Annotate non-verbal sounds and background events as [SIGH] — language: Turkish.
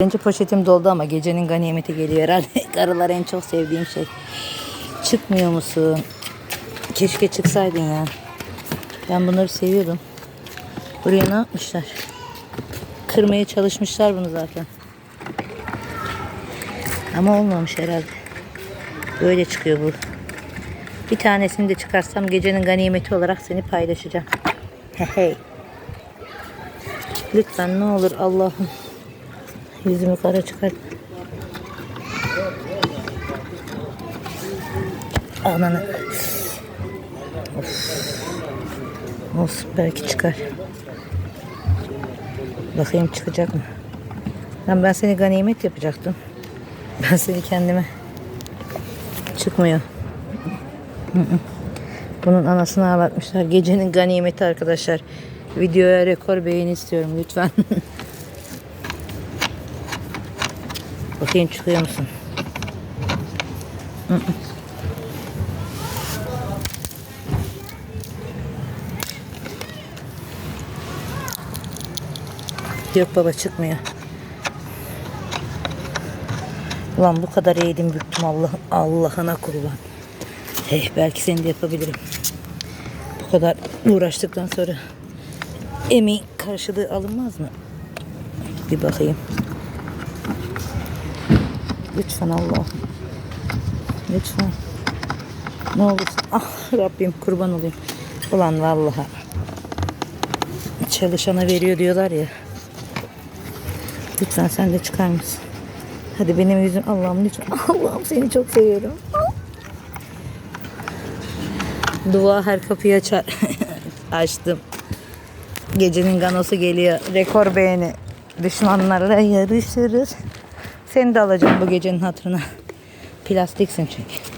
Birinci poşetim doldu ama gecenin ganimeti geliyor herhalde. [LAUGHS] Karılar en çok sevdiğim şey. Çıkmıyor musun? Keşke çıksaydın ya. Ben bunları seviyordum. Buraya ne yapmışlar? Kırmaya çalışmışlar bunu zaten. Ama olmamış herhalde. Böyle çıkıyor bu. Bir tanesini de çıkarsam gecenin ganimeti olarak seni paylaşacağım. [LAUGHS] Hey. Lütfen ne olur Allah'ım. Yüzümü kara çıkart. Ananı. Of. Olsun belki çıkar. Bakayım çıkacak mı? Lan ben seni ganimet yapacaktım. Ben seni kendime çıkmıyor. Bunun anasını ağlatmışlar. Gecenin ganimeti arkadaşlar. Videoya rekor beğeni istiyorum lütfen. [LAUGHS] Bakayım çıkıyor musun? Yok baba çıkmıyor. Ulan bu kadar eğdim büktüm Allah Allah'ına kurban. Hey belki seni de yapabilirim. Bu kadar uğraştıktan sonra emeğin karşılığı alınmaz mı? Bir bakayım. Lütfen Allah'ım. Lütfen. Ne olursun. Ah Rabbim kurban olayım. Ulan vallahi. Çalışana veriyor diyorlar ya. Lütfen sen de çıkar mısın? Hadi benim yüzüm Allah'ım lütfen. [LAUGHS] Allah'ım seni çok seviyorum. Dua her kapıyı açar. [LAUGHS] Açtım. Gecenin ganosu geliyor. Rekor beğeni. Düşmanlarla yarışırız. Seni de alacağım bu gecenin hatırına. Plastiksin çünkü.